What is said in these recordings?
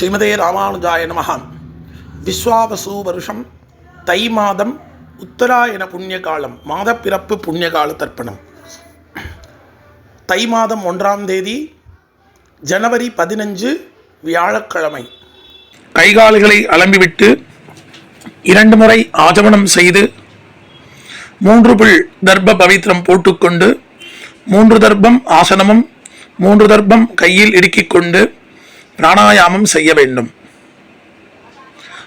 ஸ்ரீமதே ராமானுஜாய நமஹ. விஸ்வாவசு வருஷம் தை மாதம் உத்தராயண புண்ணிய காலம் மாதப்பிறப்பு புண்ணிய கால தர்ப்பணம். தை மாதம் ஒன்றாம் தேதி ஜனவரி பதினஞ்சு வியாழக்கிழமை. கைகால்களை அலம்பிவிட்டு இரண்டு முறை ஆஜமனம் செய்து மூன்று புல் தர்ப்ப பவித்திரம் போட்டுக்கொண்டு மூன்று தர்ப்பம் ஆசனமும் மூன்று தர்ப்பம் கையில் இடுக்கிக் கொண்டு பிராணாயாமம் செய்ய வேண்டும்.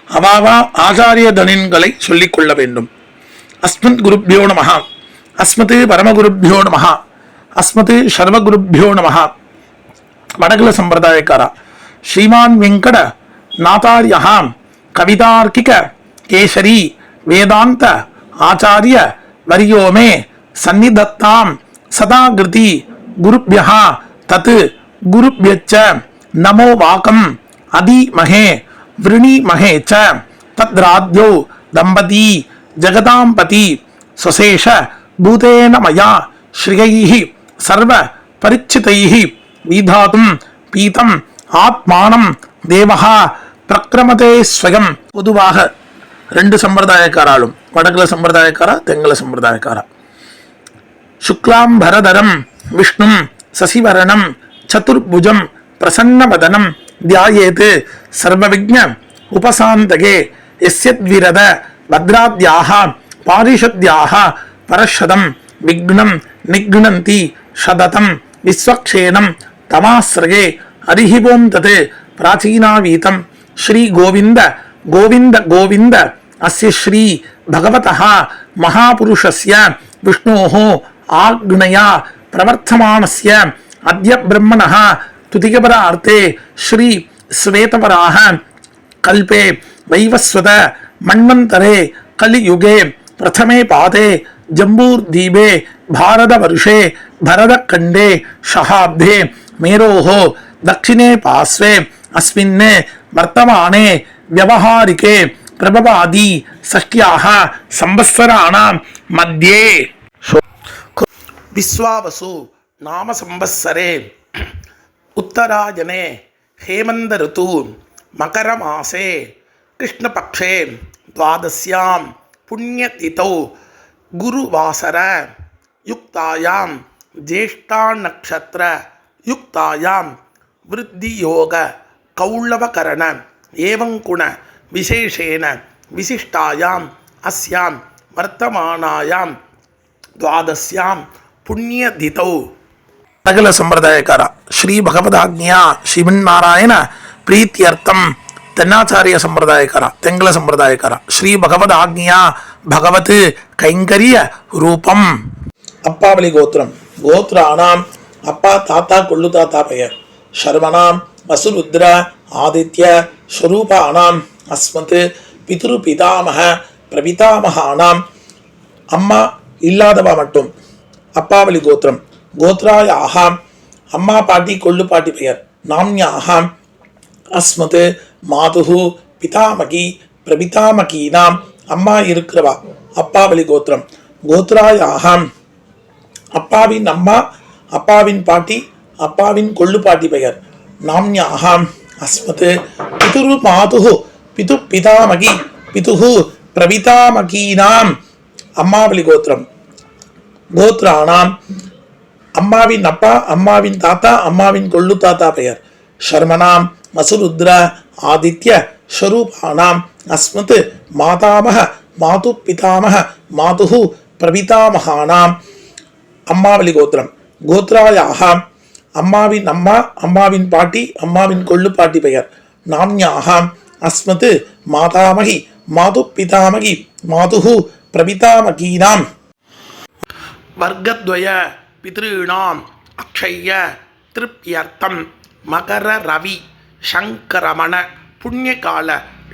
அவாவா ஆச்சாரிய தனின்களை சொல்லிக்கொள்ள வேண்டும். அஸ்மத் குருப்பியோ நமஹ. அஸ்மத் பரமகுருப்பியோ நமஹ. அஸ்மத் சர்வகுருப்பியோ நமஹ. வடகுல சம்பிரதாயக்காரா. ஸ்ரீமான் வெங்கட நாதாரியஹாம் கவிதார்க்கிக கேசரி. வேதாந்த ஆச்சாரிய வரியோமே. சந்நிதத்தாம். சதாகிருதி. குருப்பியா தத் குருப்பியச்ச நமோ வாக்கம் அதிமகே விருணிமகே ச. தத்ராத்யோ தம்பதி ஜெகதாம்பதி சுசேஷ பூதேன மயா ஸ்ரீயைः சர்வ பரிச்சிதைः வீதாதும் பீதம் ஆத்மானம் தேவகா பிரக்கிரமதே ஸ்வயம். பொதுவாக ரெண்டு சம்பிரதாயக்காராலும் வடக்குல சம்பிரதாயக்காரா தெங்கல சம்பிரதாயக்காரா. சுக்லாம் விஷ்ணும் சசிவரணம் சதுர்புஜம் பிரசன்னவதனம் தியாயேது சர்வவிஜ்ஞ உபசாந்தகே. எஸ்யத்விரத பத்ராத்யாக பாரிஷத்யாக பரஷதம் விக்னம் நிக்னந்தி ஷததம் விஸ்வக்ஷேனம் தமாசிரகே அரிஹிபோம் தது பிராச்சீனாவீதம் ஸ்ரீ கோவிந்த கோவிந்த கோவிந்த அஸ்ய ஸ்ரீ பகவதः மகாபுருஷஸ்ய விஷ்ணோः ஆக்னையா. பிரவர்த்தமானஸ்ய அத்ய பிரம்மணः तुतिकपरार्थे श्री श्वेतपराः कल्पे वैवस्वत मन्वन्तरे कलियुगे प्रथमे पादे जम्बूर्दीपे भारतवर्षे भरतखण्डे शहाब्दे मेरोः दक्षिणे पार्श्वे अस्मिन् वर्तमाने व्यवहारिके प्रभवादि षष्ट्याः संवत्सराणां मध्ये। विश्वावसु नाम संवत्सरे। உத்தராயணே ஹேமந்த ரித்து மகரமாசே கிருஷ்ணபக்ஷே துவாதசியாம் புண்ணியதிதௌ குருவாசர யுக்தாயாம் ஜேஷ்டா நக்ஷத்திர யுக்தாயாம் விருத்தியோக கௌளவகரண ஏவங்குண விசேஷேன விசிஷ்டாயாம் அஸ்யாம் வர்த்தமானாயாம் துவாதசியாம் புண்ணியதிதௌ. சகல சம்பிரதாயக்காரா ಶ್ರೀ ಭಗವದಾಜ್ಞೆಯ ಶ್ರೀಮನ್ನಾರಾಯಣ ಪ್ರೀತ್ಯರ್ಥಂ தென்னாச்சாரிய சம்பிரதாயக்காரா தெங்கல சம்பிரதாயக்காரா. ஸ்ரீ பகவத் ஆக்னியா பகவத் கைங்கரிய ரூபம். அப்பாவளி கோத்திரம். கோத்ராணாம் அப்பா தாத்தா கொள்ளு தாத்தா பெயர். ஷர்மனாம் வசுருத்ர ஆதித்ய ஸ்வரூபானாம் அஸ்மத் பிதுரு பிதாமக பிரபிதாமகானாம். அம்மா இல்லாதவா மட்டும். அப்பாவளி கோத்திரம். கோத்ராயாகாம் அம்மா பாட்டி கொள்ளு பாட்டி பெயர். நாம்யாக அஸ்மது மாதுகு பிதாமகி பிரபிதாமகீனாம். அம்மா இருக்கிறவா? அப்பாவளி கோத்திரம் கோத்ராய அப்பாவின் அம்மா அப்பாவின் பாட்டி அப்பாவின் கொள்ளு பாட்டி பெயர். நாம்யாகாம் அஸ்மத் பிதுரு மாதுகு பிது பிதாமகி பிதுகு பிரபிதாமகீனாம். அம்மாவளி கோத்திரம் கோத்ராணாம் அம்மாவின் அப்பா அம்மாவின் தாத்தா அம்மாவின் கொள்ளு தாத்தா பெயர். ஷர்மனாம் மசுருத்ர ஆதித்ய ஸ்வரூபானாம் அஸ்மத் மாதாமக மாது பிதாமக மாது பிரபிதாமகானாம் அம்மாவளி கோத்திரம். கோத்ராயாகாம் அம்மாவின் அம்மா அம்மாவின் பாட்டி அம்மாவின் கொள்ளு பாட்டி பெயர். நாம்யாகாம் அஸ்மத் மாதாமகி மாது பிதாமகி மாது பிரபிதாமகீனாம் வர்க்கத்வய பித்ருணாம் அக்ஷய திருப்தியர்த்தம். மகர ரவி சங்கரமண புண்ணியகால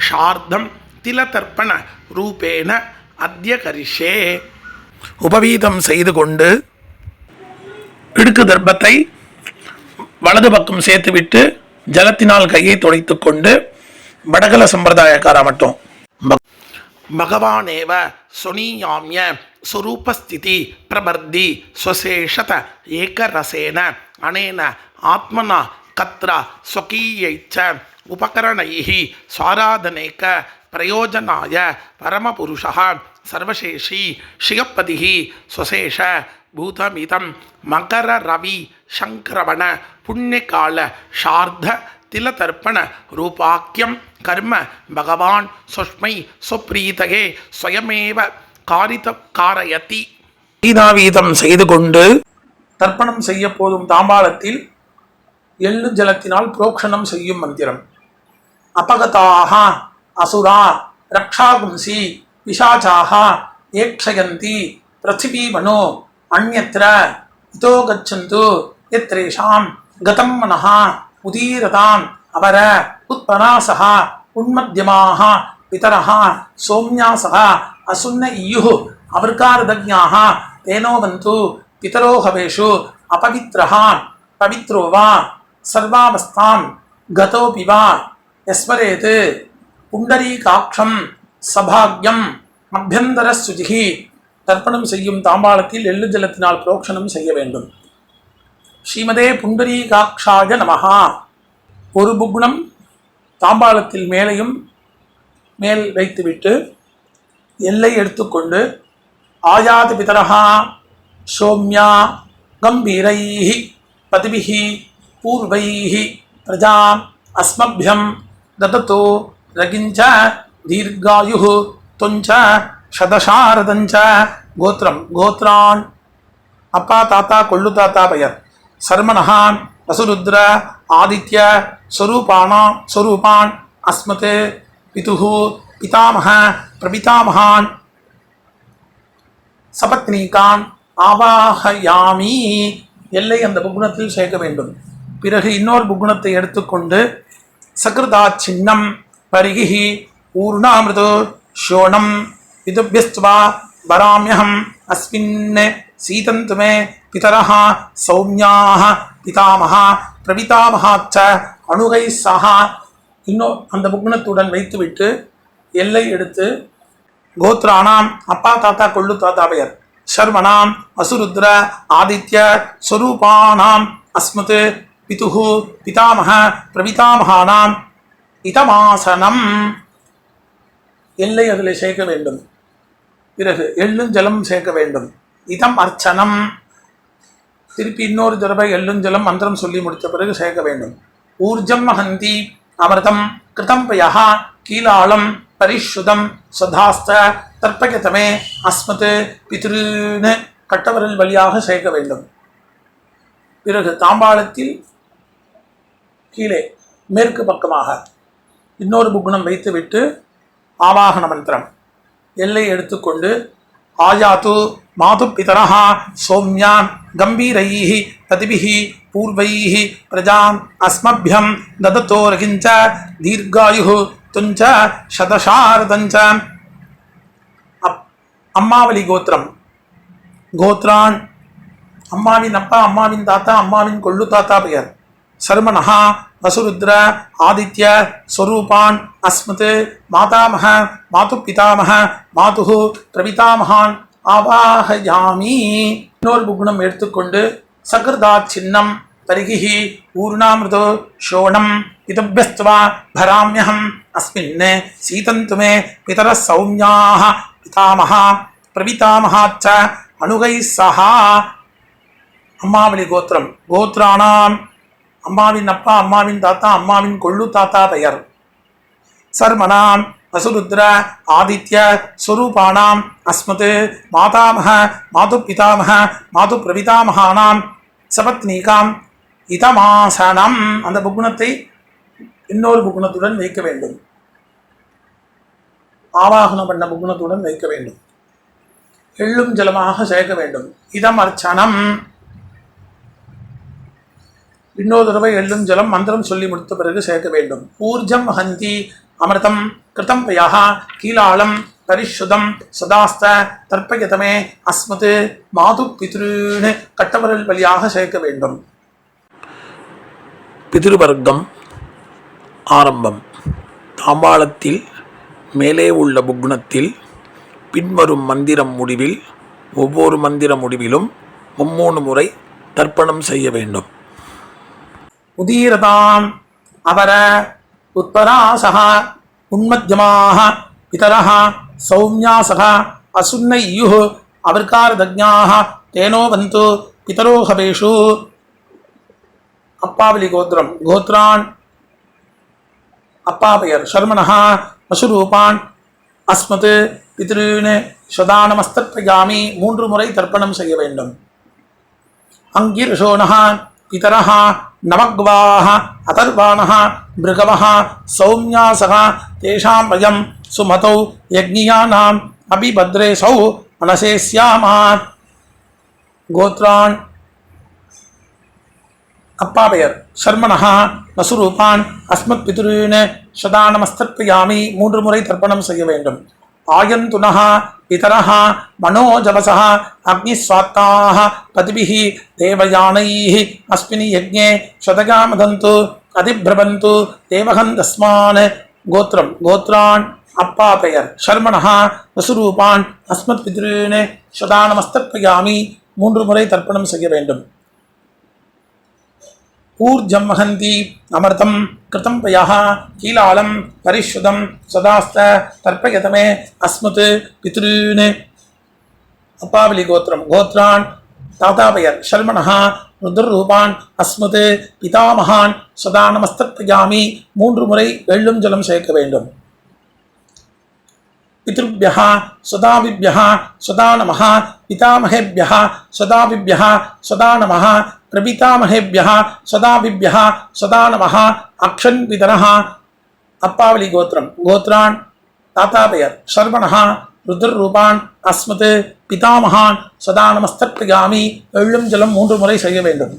ஷார்தம் திலதர்ப்பண ரூபேண அத்தியகரிஷே. உபவீதம் செய்து கொண்டு இடுக்கு தர்ப்பத்தை வலது பக்கம் சேர்த்துவிட்டு ஜலத்தினால் கையை துடைத்து கொண்டு வடகல சம்பிரதாயக்காரா மட்டும். பகவானேவ சொனியாமிய ಸ್ವರೂಪಸ್ಥಿತಿ ಪ್ರಬರ್ಧಿ ಸ್ವಶೇಷತ ಏಕರಸೇನ ಅನೇನ ಆತ್ಮನ ಕತ್ರ ಸ್ವಕೀಯೈಚ್ಛ ಉಪಕರಣೈ ಸ್ವಾರಾಧನೈಕ ಪ್ರಯೋಜನಾಯ ಪರಮಪುರುಷ ಸರ್ವಶೇಷಿ ಶಿವಪದಿ ಸ್ವಶೇಷ ಭೂತಮಿದಂ ಮಕರ ರವಿ ಶಂಕ್ರವಣ ಪುಣ್ಯಕಾಲ ಶಾರ್ಧ ತಿಲತರ್ಪಣ ರೂಪಾಖ್ಯಂ ಕರ್ಮ ಭಗವಾನ್ ಸುಷ್ಮೈ ಸ್ವಪ್ರೀತಗೆ ಸ್ವಯಮೇವ காரித காரயதி கீதாவீதம் செய்து கொண்டு தர்ப்பணம் செய்ய போதும் தாம்பாளத்தில் எள்ளு ஜலத்தினால் புரோக்ஷணம் செய்யும் மந்திரம். அபகதாக அசுரா ரக்ஷாகும்சி பிசாச்சாக ஏக்ஷயந்தி பிருத்திவீமனோ அந்யத்ர இதோ கச்சந்து எத்ரேஷாம் கதம் மனः உதீரதாம் அவர உத்பனாசः உன்மத்தியமாக பிதரः சோம்யாசः அசுன்ன இயுः அவர்காரதஜ்ஞாः தேனோவந்து பிதரோஹவேஷு பிதரோ ஹவேஷு பவித்ரோ வா சர்வாவஸ்தாம். கதோபி வா யஸ்மரேத் புண்டரீகாட்சம். சபாக்யம். அபியந்தர சுஜிகி தர்ப்பணம் செய்யும் தாம்பாளத்தில் எள்ளு ஜலத்தினால் புரோக்ஷணம் செய்ய வேண்டும். ஸ்ரீமதே புண்டரீகாட்சாய நமஹா. ஒரு புக்னம் தாம்பாளத்தில் மேலையும் மேல் வைத்துவிட்டு எல்லை எடுத்துக்கொண்டு ஆயாத பிதரஹா சோம்யா கம்பீரைஹி பதிபிஹி பூர்வைஹி பிரஜாம் அஸ்மபியம் ததतो ரகிஞ்ச தீர்காயு தொஞ்ச சதசாரதஞ்ச கோத்திரம் கோத்ரான். அப்பா தாத்தா கொள்ளு தாத்தா பெயர். சர்மனஹான் வசுருத்ர ஆதித்ய ஸ்வரூபானா ஸ்வரூபான் அஸ்மத் பிதுஹு பிதாமக பிரபிதாமகான் சபத்னீகான் ஆவாகயாமி எல்லை அந்த புகுணத்தில் சேர்க்க வேண்டும். பிறகு இன்னொரு புகுணத்தை எடுத்துக்கொண்டு சகிருதா சின்னம் பரிகி ஊர்ணாமிருது ஷோணம் இதுபியஸ்துவா வராமியகம் அஸ்மின் சீதந்துமே மே சௌமியாக பிதாமகா பிரபிதாமகாச்ச அணுகை சஹா இன்னும் அந்த புக்னத்துடன் வைத்துவிட்டு எல்லை எடுத்து கோத்ராணாம் அப்பா தாத்தா கொள்ளு தாத்தா பெயர். சர்மணாம் அசுருத்ர ஆதித்ய ஸ்வரூபானாம் அஸ்மத் பிதுகு பிதாமக பிரபிதாமகானாம் இதமாசனம். எல்லை அதில் சேர்க்க வேண்டும். பிறகு எள்ளும் ஜலம் சேர்க்க வேண்டும். இதம் அர்ச்சனம். திருப்பி இன்னொரு தடவை எள்ளும் ஜலம் மந்திரம் சொல்லி முடித்த பிறகு சேர்க்க வேண்டும். ஊர்ஜம் மகந்தி அமிர்தம் கிருதம் பயா கீழாளம் பரிஷுதம் சதாஸ்த தர்ப்பகதமே அஸ்மத் பித்ருன்னு கட்டவரல் வழியாக சேர்க்க வேண்டும். பிறகு தாம்பாளத்தில் கீழே மேற்கு பக்கமாக இன்னொரு புகுணம் வைத்துவிட்டு ஆவாகன மந்திரம். எல்லை எடுத்துக்கொண்டு ஆயாத்து மாது பிதரः சௌமியான் கம்பீரைः பதிபிஹி பூர்வைः பிரஜான் அஸ்மபியம் ததத்தோரகிஞ்ச தீர்காயு தீர்காயுः துஞ்ச சதசாரதஞ்ச அப் அம்மாவளி கோத்திரம் கோத்ரான் அம்மாவின் அப்பா அம்மாவின் தாத்தா அம்மாவின் கொள்ளு தாத்தா பெயர். சர்மனஹா வசுருத்ர ஆதித்ய ஸ்வரூபான் அஸ்மத் மாதாமக மாது பிதாமக மாது பிரபிதாமகான் ஆவாஹயாமி. இன்னொரு புகுணம் எடுத்துக்கொண்டு சகிருதா சின்னம் பரிகி ஊர்ணாமிருதோ ஷோணம் இதபியஸ்துவா பராமியகம் அஸ்மின் சீதந்து மே பிதர சௌமியாக பிதாமகா பிரபிதாமகாச்ச அணுகை சஹா அம்மாவளி கோத்திரம் கோத்ராணாம் அம்மாவின் அப்பா அம்மாவின் தாத்தா அம்மாவின் கொள்ளு தாத்தா பெயர் சர்மனாம் வசுருத்ர ஆதித்ய ஸ்வரூபானாம் அஸ்மத் மாதாமக மாது பிதாமக மாது பிரபிதாமகானாம் சபத்னீகாம் இதமாசனம் அந்த புகுணத்தை இன்னொரு புகுணத்துடன் வைக்க வேண்டும். ஆவாகனம் பண்ண புகுணத்துடன் வைக்க வேண்டும். எள்ளும் ஜலமாக சேர்க்க வேண்டும். இதம் அர்ச்சனம். இன்னொரு தடவை எள்ளும் ஜலம் மந்திரம் சொல்லி முடித்த பிறகு சேர்க்க வேண்டும். ஊர்ஜம் ஹந்தி அமிர்தம் கிருதம் பயா கீலாளம் பரிஷுதம் சதாஸ்த தர்ப்பயதமே அஸ்மது மாது பித்ருன்னு கட்டவரல் வழியாக சேர்க்க வேண்டும். பிதிருவர்க்கம் ஆரம்பம். தாம்பாளத்தில் மேலே உள்ள புக்னத்தில் பின்வரும் மந்திரம் முடிவில் ஒவ்வொரு மந்திர முடிவிலும் மும்மூணு முறை தர்ப்பணம் செய்ய வேண்டும். உதீரதாம் அவர உத்பராசக உன்மத்தியமாக பிதரः சௌமியாசக அசுன்னையுः அவர்காரதஜ்ஞாः தேனோ வந்து பிதரோகவேஷு அப்பாவலி கோத்திரம் கோத்ரான் அப்பா பெயர் சர்மணः பசுரூபான் அஸ்மத் பித்ருன் சதானமஸ்தர்ப்பயாமி மூன்று முறை தர்ப்பணம் செய்ய வேண்டும். அங்கிர்ஷோணः பிதரஹா நவக்வாः அதர்வாணः மிருகவः சௌமியாசः தேஷாம் வயம் சுமதௌ யக்ஞியானாம் அபிபத்ரே சௌ மனசே சியாமா கோத்ரான் அப்பா பெயர் சர்மணः நசுரூபான் அஸ்மத் பிதுருன்னு சதானமஸ்தர்ப்பயாமி மூன்று முறை தர்ப்பணம் செய்ய வேண்டும். ஆயந்துனஹா பிதரஹா மனோஜவசா அக்னிஸ்வாத்தாக பதிபிஹி தேவயானைः அஸ்மினி யஜ்ஞே சதகாமதந்து அதிபிரபந்து தேவகந்தஸ்மான் கோத்திரம். கோத்ரான் அப்பா பெயர். சர்மணः நசுரூபான் அஸ்மத் பிதுருன்னு சதானமஸ்தர்ப்பயாமி மூன்று முறை தர்ப்பணம் செய்ய வேண்டும். ऊर्जं वहन्ति अमृतं कृतं पयः कीलालं परिश्रुतं सदास्त तर्पयत मे अस्मत् पितॄन् अपावलि गोत्रं गोत्रान् तातापयर् शर्मणः ருத்ரரூபான் அஸ்மத் பிதாமகான் சதா நமஸ்தர்ப்பயாமி மூன்று முறை வெள்ளும் ஜலம் சேர்க்க வேண்டும் पितृभ्यः सदाभिभ्यः सदा नमः पितामहेभ्यः सदाभिभ्यः सदा नमः பிரபிதாமகேபியா சதாபிபியா சதா நமஹா அக்ஷன் விதனஹா. அப்பாவளி கோத்திரம் கோத்ரான் தாத்தா பெயர் ஷர்வணஹா ருத்ர் ரூபான் அஸ்மத் பிதாமகான் சதா நமஸ்தர்ப்பிகாமி எள்ளும் ஜலம் மூன்று முறை செய்ய வேண்டும்.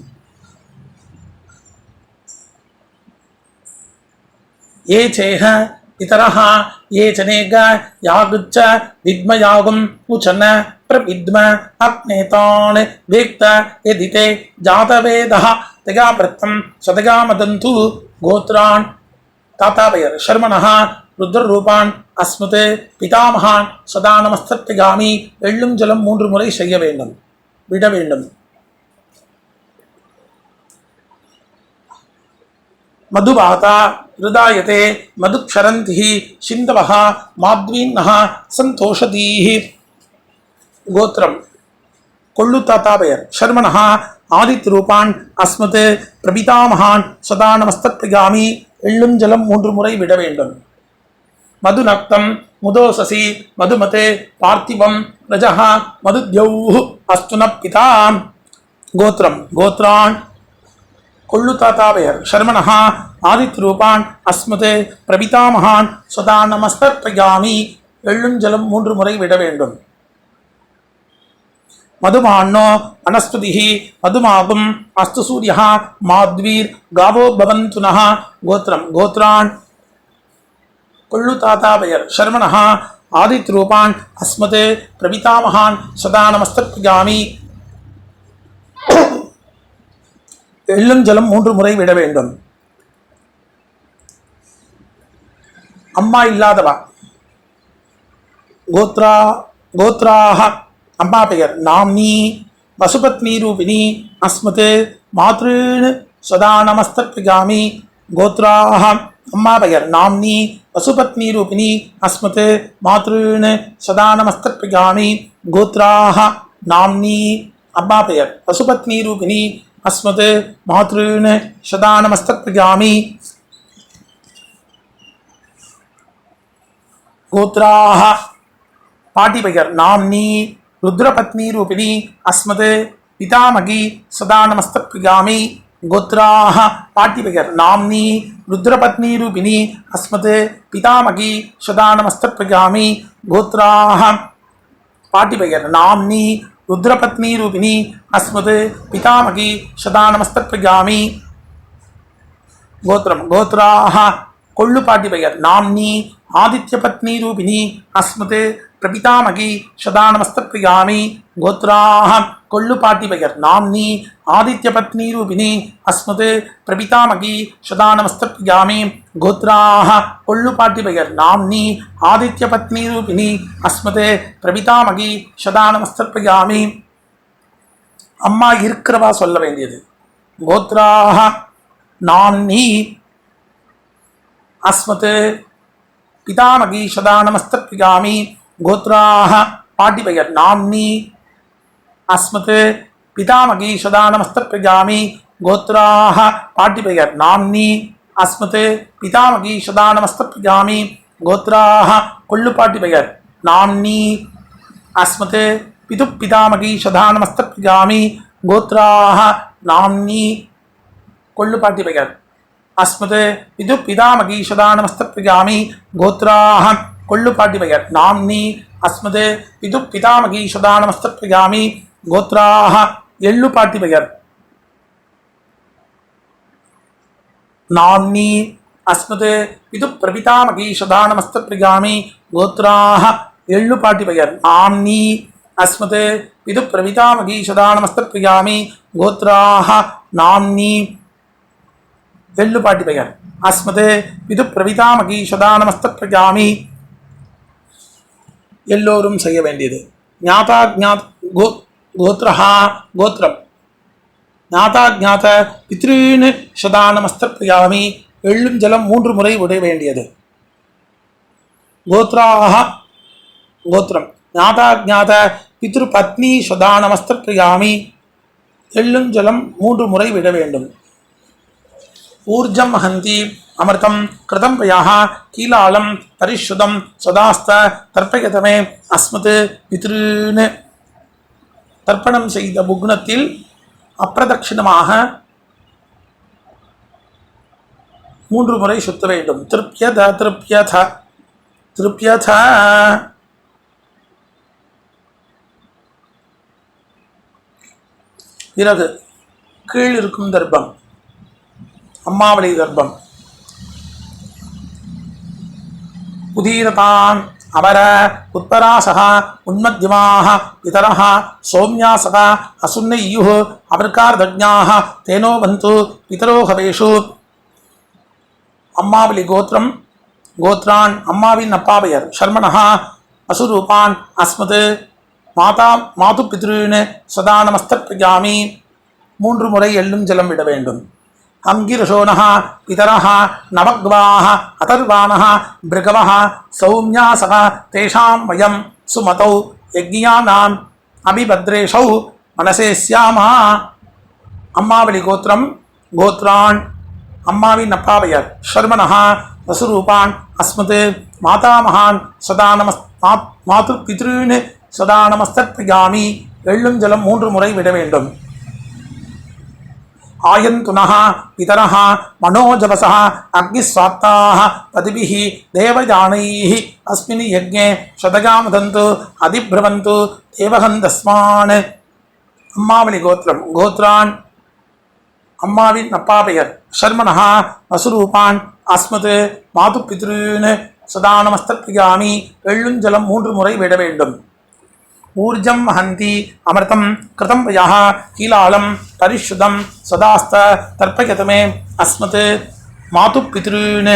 ஏ சேக ఇతరః ఏచనేగ యాగుచ్చ విద్మయాగుం ఉచన ప్రవిద్మ అప్నేతాన్ వేక్త ఎదితే జాతవేద తెగాప్రత్తం శతగామదంతు గోత్రాన్ తాతావయర్ శర్మణః ருத்ரரூபான் அஸ்முது பிதாமகான் சதா நமஸ்தத்திகாமி எள்ளும் ஜலம் மூன்று முறை செய்ய வேண்டும் விட வேண்டும் மதுபாதா ஹிருதாயத்தே மதுக்ஷரந்தி சிந்தவா மாத்வீன்னஹா சந்தோஷதீஹி கோத்திரம் கொள்ளு தாத்தா பெயர் ஷர்மனஹா ஆதித்ரூபான் அஸ்மத் பிரபிதாமகான் சதா நமஸ்திரிகாமி எள்ளும் ஜலம் மூன்று முறை விட வேண்டும்। மது நக்தம் முதோசசி மதுமதே பார்த்திவம் ரஜஹா மதுத்யௌ அஸ்துன பிதா கோத்திரம் கோத்ரான் கொள்ளு கொள்ளுத்தாத்தாவையர் சர்மணः ஆதித்ரூபான் அஸ்மத் பிரபிதாமகான் சதா நமஸ்தர்ப்பயாமி எள்ளும் ஜலம் மூன்று முறை விட வேண்டும். மதுமாண்ணோ வனஸ்பதிः மதுமாகும் அஸ்து சூரியா மாத்வீர் காவோ பவந்துனः கோத்திரம் கோத்ரான். கொள்ளு கொள்ளுத்தாத்தாவையர் சர்மணः ஆதித்ரூபான் அஸ்மத் பிரபிதாமகான் சதா நமஸ்தர்ப்பயாமி எள்ளும் ஜலம் மூன்று முறை விட வேண்டும். அம்மா இல்லாதவா? கோத்ரா கோத்ராக அம்மா பெயர். நாம்னி வசுபத்னி ரூபிணி அஸ்மத் மாத்ருன் சதா நமஸ்தர்பிகாமி கோத்ராக அம்மா பெயர். நாம்னி வசுபத்னி ரூபிணி அஸ்மத் மாத்ருன் சதா நமஸ்தர்பிகாமி கோத்ராக நாம்னி அம்மா பெயர். பசுபத்னி ரூபிணி അസ്മത് മാതൃവിന് ശതാനമസ്തപ്രഗാമി ഗോത്രാഹ പാട്ടിപകർ നാംനി രുദ്രപത്നീരൂപിണി അസ്മത് പിതാമകി സദാനമസ്തപ്രഗാമി ഗോത്രാഹ പാട്ടിപകർ നാംനി രുദ്രപത്നീരൂപിണി അസ്മത് പിതാമകി സദാനമസ്തപ്രഗാമി ഗോത്രാഹ പാട്ടിപകർ നാംനി ರುದ್ರಪತ್ನಿ ರೂಪಿಣಿ ಅಸ್ಮತ್ ಪಿತಾಮಹಿ ಸದಾ ನಮಸ್ತಪ್ರಗಾಮಿ ಗೋತ್ರಂ ಗೋತ್ರಾಹ ಕೊಳ್ಳುಪಾಟಿ ಬೈಯರ್ ನಾಮ್ನಿ ಆದಿತ್ಯ ಪತ್ನಿ ರೂಪಿಣಿ ಅಸ್ಮತ್ ಪ್ರಪಿತಾಮಹಿ ಸದಾ ನಮಸ್ತಪ್ರಗಾಮಿ ಗೋತ್ರಾಹ கோத்ராக கொள்ளுப்பாட்டி பெயர். நாம்னி ஆதித்யபத்னி ரூபிணி அஸ்மது பிரபிதாமகி. சதா நமஸ்தப்ரியாமி கோத்ராக கொள்ளுப்பாட்டி பெயர். நாம்னி ஆதித்யபத்னி ரூபிணி அஸ்மது பிரபிதாமகி. சதா நமஸ்தப்ரியாமி அம்மா இருக்கிறவா சொல்ல வேண்டியது. கோத்ராக நாம்னி அஸ்மத் பிதாமகி. சதா நமஸ்தப்பியாமி கோத்ராக பாட்டிபெயர் நாம்னி அஸ்மத் பிதாமகி சதா நமஸ்தப்பியாமி கோத்ராக பாட்டிபெயர் நாம்னி அஸ்மத் பிதாமகி சதா நமஸ்தப்பியாமி கோத்ராக கொள்ளுப்பாட்டி பெயர் நாம்னி அஸ்மத் பிது பிதாமகி சதா நமஸ்தப்பியாமி கோத்ராக நாம்னி கொள்ளுப்பாட்டி பெயர் அஸ்மத் பிது பிதாமகி சதா நமஸ்தப்பியாமி கோத்ராக கொள்ளுப்பாட்டி பெயர் நாம்னி அஸ்மத் பிது பிதாமகி சதா நமஸ்தப்பியாமி கோத்ராக எள்ளு பாட்டி பெயர் நாம்னி அஸ்மது இது பிரபிதாமகீஷதானமஸ்திரியாமி கோத்ராக எள்ளு பாட்டி பெயர் நாம்னி அஸ்மது இது பிரபிதாமகீஷதானமஸ்திரியாமி கோத்ராக நாம்னி எள்ளு பாட்டி பெயர் அஸ்மது இது பிரபிதாமகீஷதானமஸ்திரியாமி எல்லோரும் செய்ய வேண்டியது ஞாபா ஞாத் கோ கோத்ரஹா கோத்திரம் ஞாதா ஞாத பித்ருன்னு சதானமஸ்திரப்பிரியாமி எள்ளும் ஜலம் மூன்று முறை உடைய வேண்டியது. கோத்ராக கோத்திரம் ஞாதா ஜாத பித்ரு பத்னி சதானமஸ்திரப்பிரியாமி எள்ளும் ஜலம் மூன்று முறை விட வேண்டும். ஊர்ஜம் மகந்தி அமிர்தம் கிருதம் பயாக கீலாலம் பரிஷுதம் சதாஸ்த தர்ப்பயதமே அஸ்மது பித்ருன்னு தர்ப்பணம் செய்த புக்னத்தில் அப்பிரதட்சிணமாக மூன்று முறை சுத்த வேண்டும். திருப்பியத திருப்பியத திருப்பியத பிறகு கீழ் இருக்கும் தர்ப்பம் அம்மாவளி தர்ப்பம். உதீரதான் அமர உத்தராசக உன்மத்தியமாக பிதரः சௌமியாசக அசுன்னையுः அபர்கார்தஜ்ஞாः தேனோ வந்து பிதரோகவேஷு அம்மாவலி கோத்திரம் கோத்ரான் அம்மாவின் அப்பாவையர் பெயர் அசுரூபான் அஸ்மத் மாதா மாது பித்ருன்னு சதா நமஸ்தப்பியாமி மூன்று முறை எள்ளும் ஜலம் விட வேண்டும். அங்கிரசோனः பிதரः நவக்வாः अतर्वाणः भृगवः सौम्यासः तेषां वयं सुमतौ यज्ञानाम् अभिभद्रेशौ मनसे स्यामः அம்மாவளி கோத்திரம் கோத்ரான் அம்மாவின் அப்பா பெயர் ஷர்மனஹா வசுரூபான் அஸ்மத் மாதாமகான் சதா நமஸ் மா- மாது பித்ருன்னு சதா நமஸ்தப்பியாமி எள்ளும் ஜலம் மூன்று முறை விட வேண்டும் आयन्तुनः पितरः मनोजवसः अग्निस्वात्ताः पतिभिः देवयानैः अस्मिन् यज्ञे शतगामदन्तु अधिभ्रवन्तु देवहन्तस्मान् அம்மாவளி கோத்திரம் கோத்ரான் அம்மாவின் அப்பா பெயர் ஷர்மனஹா வசுரூபான் அஸ்மத் மாது பித்ருன்னு சதானமஸ்தப்பியாமி எள்ளுஞ்சலம் மூன்று முறை விட வேண்டும் ஊர்ஜம் ஹந்தி அமிர்தம் கிருதம் வயः கீலாலம் பரிஷுதம் சதாஸ்த தர்ப்பயதமே அஸ்மத் மாது பித்ருன்னு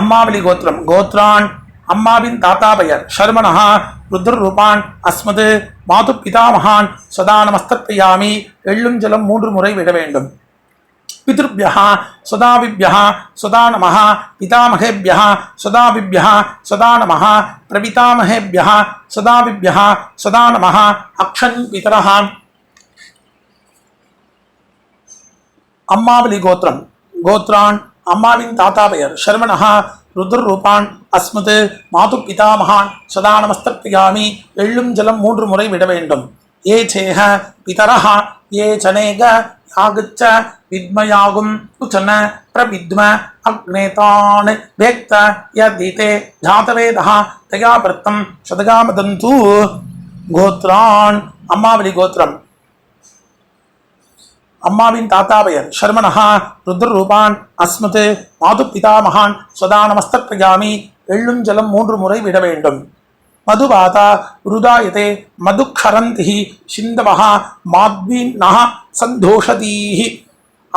அம்மாவளி கோத்திரம் கோத்ரான் அம்மாவின் தாத்தா பெயர் ஷர்மணா ருத்ரரூபான் அஸ்மத் மாது பிதாமகான் சதா நமஸ்தர்ப்பயாமி எள்ளும் ஜலம் மூன்று முறை விட வேண்டும். पितृभ्यः सदाभिभ्यः सदा नमः पितामहेभ्यः सदाभिभ्यः सदा नमः प्रपितामहेभ्यः सदाभिभ्यः सदा नमः अक्षन् पितरः அம்மாவலி கோத்திரம் கோத்ரான் அம்மாவின் தாத்தா பெயர் ஷர்மணா ருத்ரரூபான் அஸ்மத் மாது பிதாமகான் சதா நமஸ்தப்பியாமி எள்ளும் ஜலம் மூன்று முறை விட வேண்டும் ஏ சேஹ பிதரஹ ஏ சனேக யாகுச்ச வித்மயாகும் உச்சன பிரவித்ம அக்னேதான் வேக்த யதிதே ஜாதவேதா தயா பிரத்தம் சதகாமதந்து கோத்ரான் அம்மாவலி கோத்திரம் அம்மாவின் தாத்தா பெயர் ஷர்மணா ருத்ரரூபான் அஸ்மத் மாது பிதாமகான் சதா நமஸ்தப்பிரயாமி எள்ளும் ஜலம் மூன்று முறை விட வேண்டும்। மதுபாதா ருதாயதே மதுக்ஷரந்தி சிந்தவஹா மாத்வீன்னஹ சந்தோஷதீஹி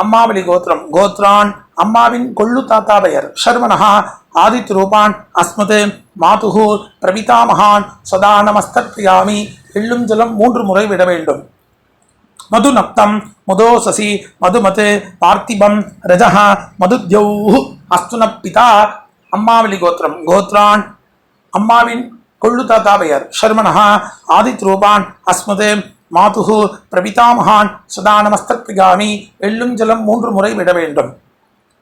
அம்மாவளி கோத்திரம் கோத்ரான் அம்மாவின் கொள்ளு தாத்தா பெயர். ஷர்மணா ஆதித் ரூபான் அஸ்மத் மாதுகு பிரபிதாமகான் சதா நமஸ்தப்பியாமி எள்ளும் ஜலம் மூன்று முறை விட வேண்டும். மது மதுநக்தம் மதோசசி மதுமது பார்த்திபம் ரஜः மதுத்யௌ அஸ்துனப்பிதா அம்மாவளி கோத்திரம் கோத்ரான் அம்மாவின் கொள்ளு தாத்தா பெயர். ஷர்மனஹா ஷர்மணா ஆதித்ரூபான் அஸ்மது மாதுகு பிரபிதாமகான் சதா நமஸ்தத்பிகாமி எள்ளும் ஜலம் மூன்று முறை விட வேண்டும்.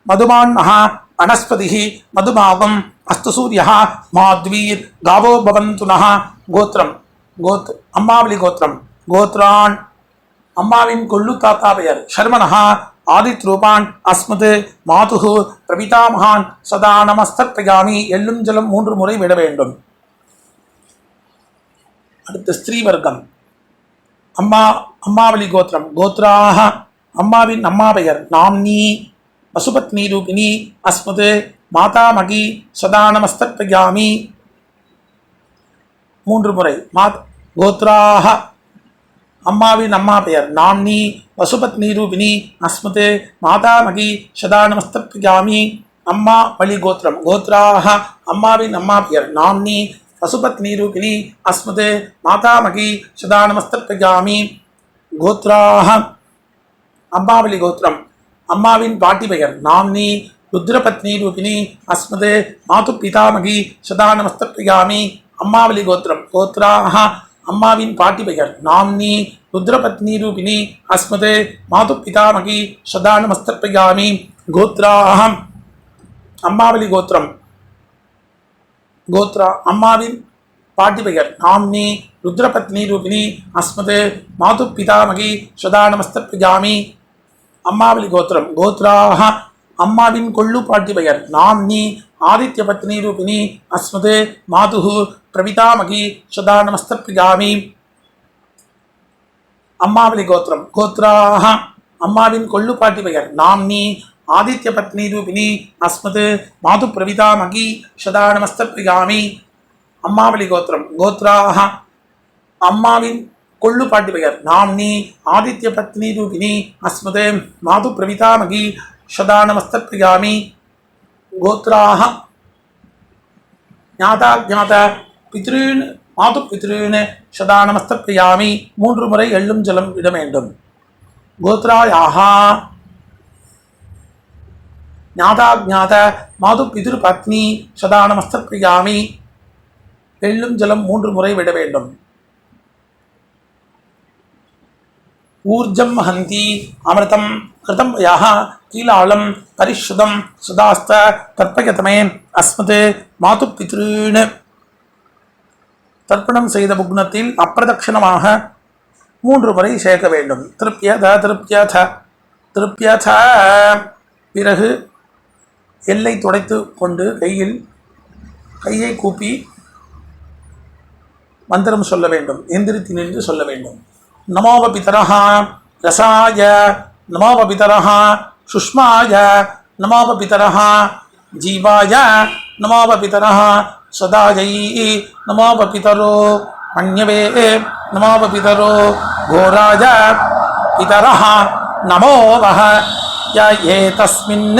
மதுமான் மகா வனஸ்பதிகி மதுமாவம் அஸ்து சூரிய மாத்வீர் காவோ பவந்து நக கோத்திரம். கோத் அம்மாவளி கோத்திரம். கோத்ரான் அம்மாவின் கொள்ளு தாத்தா பெயர். ஷர்மனஹா ஆதித்ரூபான் அஸ்மது மாதுகு பிரபிதாமகான் சதா நமஸ்தத்பிகாமி எள்ளும் ஜலம் மூன்று முறை விட வேண்டும். அடுத்து ஸ்ரீவர்க்கம் அம்மா அம்மாவளி கோத்திரம் கோத்ராக அம்மாவின் அம்மா பெயர் நாம்னி பசுபத்னி ரூபிணி அஸ்மது மாதாமகி சதானமஸ்தத்யாமி மூன்று முறை மாத் கோத்ராக அம்மாவின் அம்மா பெயர் நாம்னி பசுபத்னி ரூபிணி அஸ்மது மாதாமகி சதானமஸ்தத்யாமி அம்மா வழி கோத்திரம் கோத்ராக அம்மாவின் அம்மா பெயர் நாம்னி பசுபத்னி ரூபிணி அஸ்மத் மாதாமகி சதா நமஸ்தத்பியாமி கோத்ராக அம்மாவளி கோத்திரம். அம்மாவின் பாட்டி பெயர் நாம்னி. ருத்ரபத்னி ரூபிணி அஸ்மது மாது பிதாமகி சதா நமஸ்தப்பியாமி அம்மாவளி கோத்திரம். கோத்ராக அம்மாவின் பாட்டி பெயர் நாம்னி. ருத்ரபத்னி ரூபிணி அஸ்மது மாது பிதாமகி சதா நமஸ்தப்பியாமி கோத்ராக அம்மாவளி கோத்திரம். கோத்ரா அம்மாவின் பாட்டி பெயர். நாம்னி ருத்ரபத்னி ரூபினி அஸ்மது மாது பிதாமகி சதா நமஸ்தப்பியாமி அம்மாவளி கோத்திரம். கோத்ராக அம்மாவின் கொள்ளு பாட்டி பெயர். நாம்னி ஆதித்ய பத்னி ரூபினி அஸ்மது மாதுகு பிரபிதாமகி சதா நமஸ்தப்பியாமி அம்மாவளி கோத்திரம். கோத்ராக அம்மாவின் கொள்ளு பாட்டி பெயர். நாம்னி ஆதித்ய பத்னி ரூபிணி அஸ்மத் மாது பிரவிதா மகி சதா நமஸ்திரிகாமி அம்மாவளி கோத்திரம் கோத்ராக அம்மாவின் கொள்ளு பாட்டி பெயர். நாம்னி ஆதித்ய பத்னி ரூபிணி அஸ்மத் மாது பிரவிதா மகி சதா நமஸ்திரிகாமி கோத்ராக ஞாதா ஜாத பித்ருன் மாது பித்ருன் சதா நமஸ்தப்பியாமி மூன்று முறை எள்ளும் ஜலம் விட வேண்டும். கோத்ராயாகா ஞாதாஜாத மாது பிதிரு பத்னி சதானமஸ்த பிரியாமி வெள்ளும் ஜலம் மூன்று முறை விட வேண்டும். ஊர்ஜம் ஹந்தி அமிர்தம் கிருதம் யாக கீழாளம் பரிஷுதம் சுதாஸ்த தர்ப்பயதமே அஸ்மது மாது பித்ருன்னு தர்ப்பணம் செய்த புக்னத்தில் அப்பிரதட்சிணமாக மூன்று முறை சேர்க்க வேண்டும். திருப்தியத திருப்தியத திருப்தியத பிறகு எல்லை துடைத்து கொண்டு கையில் கையை கூப்பி மந்திரம் சொல்ல வேண்டும் எந்திரித்து நின்று சொல்ல வேண்டும் नमोव पितरः रसाय नमोव पितरः सुष्माय नमोव पितरः जीवाय नमोव पितरः सदायै नमोव पितरो मन्यवे नमोव पितरो घोराय पितरः नमो वः य एतस्मिन्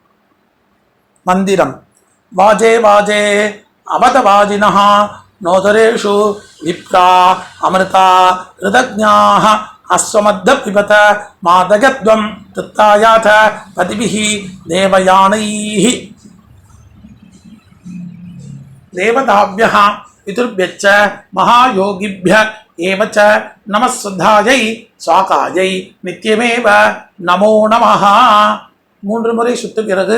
மந்திரம். வாஜே வாஜே அவதவாஜினா நோதரேஷு விப்ரா அமிர்தா ரிதஜாக அஸ்வமத்த பிபத மாதகத்வம் தித்தாயாத பதிபிஹி தேவயானைஹி. தேவதாபியா பிதுர்பியச்ச மகாயோகிபிய ஏவச்ச நமஸ்வத்தாயை சுவாகாயை நித்தியமேவ நமோ நமஹா. மூன்று முறை சுத்து பிறகு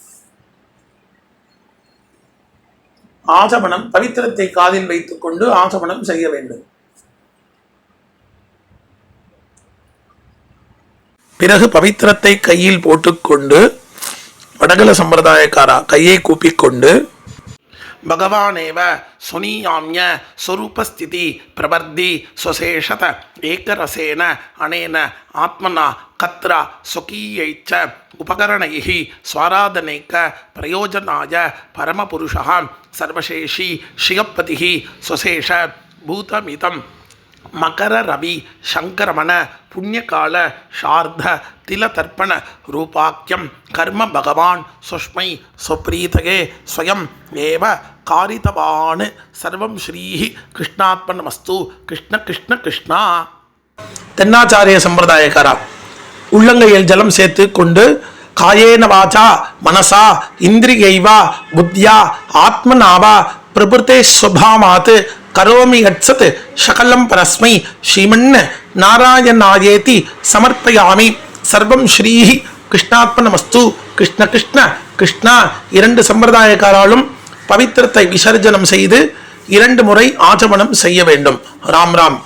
ஆசமனம் பவித்திரத்தை காதில் வைத்துக்கொண்டு ஆசமனம் செய்ய வேண்டும். பிறகு பவித்திரத்தை கையில் போட்டுக்கொண்டு வடகல சம்பிரதாயக்காரா கையை கூப்பிக்கொண்டு பகவானேவ சுனீயாமிய ஸ்வரூபஸ்திதி பிரவர்த்தி சுசேஷத ஏகரசேன அனேன ஆத்மனா கத்ரா சுகீயைச்ச உபகரணைः ஸ்வாராதனைக்க பிரயோஜனாய பரமபுருஷः சர்வசேஷி ஸ்ரீயப்பதிः சுசேஷ பூதமிதம் மகர ரவி சங்கரமண புண்ணியகால சார்த திலதர்ப்பண ரூபாக்கியம் கர்ம பகவான் சுஷ்மை சுப்ரீதகே ஸ்வயம் ஏவ காரிதவான். சர்வம் ஸ்ரீஹி கிருஷ்ணாத்மனமஸ்து கிருஷ்ண கிருஷ்ண கிருஷ்ணா. தென்னாச்சாரிய சம்பிரதாயக்காரா உள்ளங்கையில் ஜலம் சேர்த்து கொண்டு காயேன வாச்சா மனசா இந்திரியைவா புத்தியா ஆத்மனாவா பிரபுத்தே சுபாமாத்து கரோமி யட்சத் சகலம் பரஸ்மை ஸ்ரீமன் நாராயணாயேதி சமர்ப்பயாமி சர்வம் ஸ்ரீஹி கிருஷ்ணாத்மனமஸ்து கிருஷ்ண கிருஷ்ண கிருஷ்ணா இரண்டு சம்பிரதாயக்காராலும் பவித்திரத்தை விசர்ஜனம் செய்து இரண்டு முறை ஆச்சமனம் செய்ய வேண்டும். ராம் ராம்.